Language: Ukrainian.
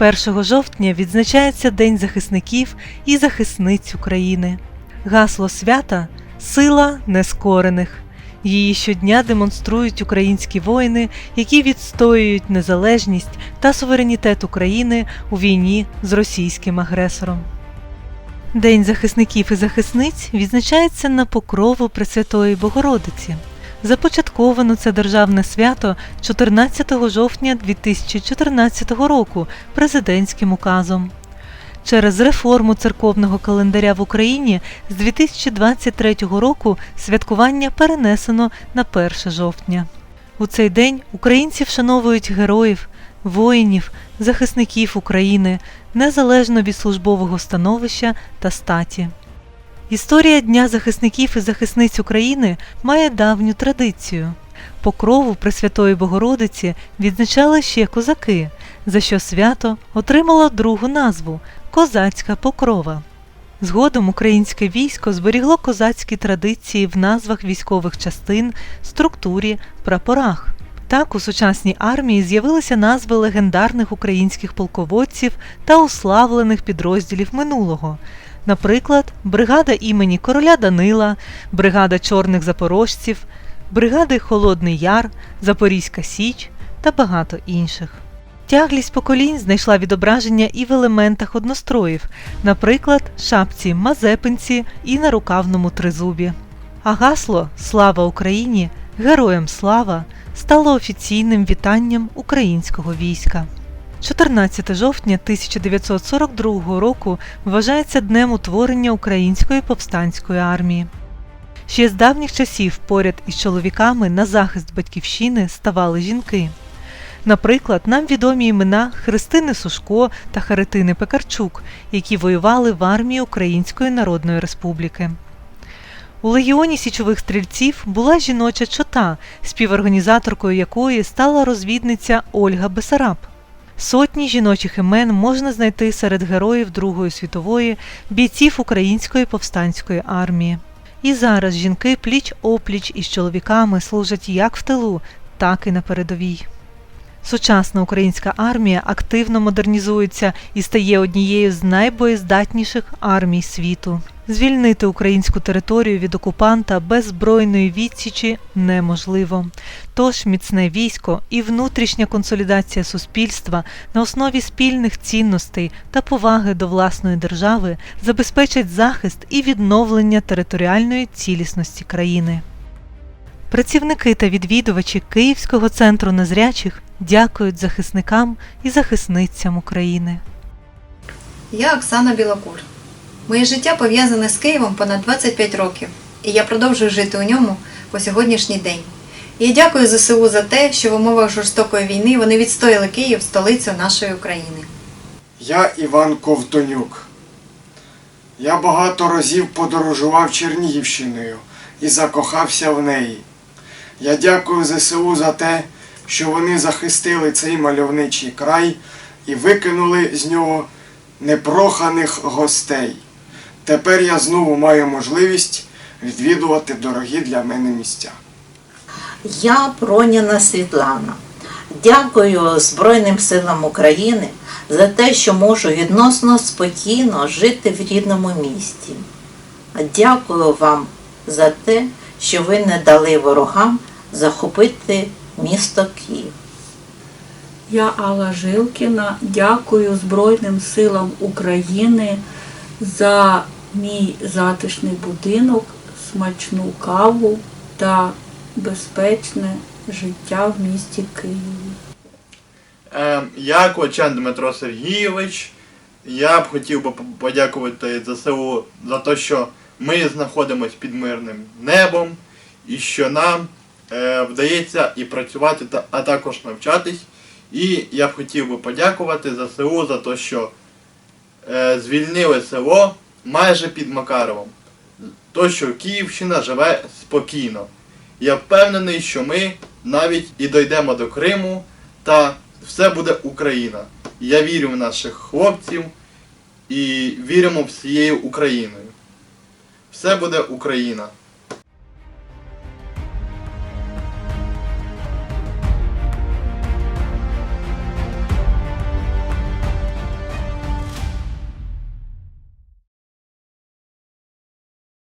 1 жовтня відзначається День захисників і захисниць України. Гасло свята сила нескорених. Її щодня демонструють українські воїни, які відстоюють незалежність та суверенітет України у війні з російським агресором. День захисників і захисниць відзначається на покрову Пресвятої Богородиці. Започатковано це державне свято 14 жовтня 2014 року президентським указом. Через реформу церковного календаря в Україні з 2023 року святкування перенесено на 1 жовтня. У цей день українці вшановують героїв, воїнів, захисників України незалежно від службового становища та статі. Історія Дня захисників і захисниць України має давню традицію. Покрову Пресвятої Богородиці відзначали ще козаки, за що свято отримало другу назву Козацька покрова. Згодом українське військо зберігло козацькі традиції в назвах військових частин, структурі, прапорах. Так у сучасній армії з'явилися назви легендарних українських полководців та уславлених підрозділів минулого. Наприклад, бригада імені короля Данила, бригада чорних запорожців, бригади Холодний Яр, Запорізька Січ та багато інших. Тяглість поколінь знайшла відображення і в елементах одностроїв, наприклад, шапці Мазепинці і на рукавному тризубі. А гасло Слава Україні! Героям слава! стало офіційним вітанням українського війська. 14 жовтня 1942 року вважається днем утворення Української повстанської армії. Ще з давніх часів поряд із чоловіками на захист батьківщини ставали жінки. Наприклад, нам відомі імена Христини Сушко та Харитини Пекарчук, які воювали в армії Української Народної Республіки. У легіоні січових стрільців була жіноча чота, співорганізаторкою якої стала розвідниця Ольга Бесараб. Сотні жіночих імен можна знайти серед героїв Другої світової, бійців Української повстанської армії. І зараз жінки пліч опліч із чоловіками служать як в тилу, так і на передовій. Сучасна українська армія активно модернізується і стає однією з найбоєздатніших армій світу. Звільнити українську територію від окупанта без збройної відсічі неможливо. Тож міцне військо і внутрішня консолідація суспільства на основі спільних цінностей та поваги до власної держави забезпечать захист і відновлення територіальної цілісності країни. Працівники та відвідувачі Київського центру незрячих дякують захисникам і захисницям України. Я Оксана Білокур. Моє життя пов'язане з Києвом понад 25 років, і я продовжую жити у ньому по сьогоднішній день. Я дякую ЗСУ за те, що в умовах жорстокої війни вони відстояли Київ, столицю нашої України. Я Іван Ковтонюк. Я багато разів подорожував Чернігівщиною і закохався в неї. Я дякую ЗСУ за те, що вони захистили цей мальовничий край і викинули з нього непроханих гостей. Тепер я знову маю можливість відвідувати дорогі для мене місця. Я Проніна Світлана. Дякую Збройним силам України за те, що можу відносно спокійно жити в рідному місті. Дякую вам за те, що ви не дали ворогам захопити місто Київ. Я Алла Жилкіна. Дякую Збройним силам України за мій затишний будинок, смачну каву та безпечне життя в місті Києві. Е, Я Кочан Дмитро Сергійович. Я б хотів би подякувати ЗСУ за те, що ми знаходимося під мирним небом і що нам е, вдається і працювати, а також навчатись. І я б хотів би подякувати ЗСУ за те, що е, звільнили село майже під Макаровом. То, що Київщина живе спокійно. Я впевнений, що ми навіть і дійдемо до Криму, та все буде Україна. Я вірю в наших хлопців і віримо всією Україною. Все буде Україна.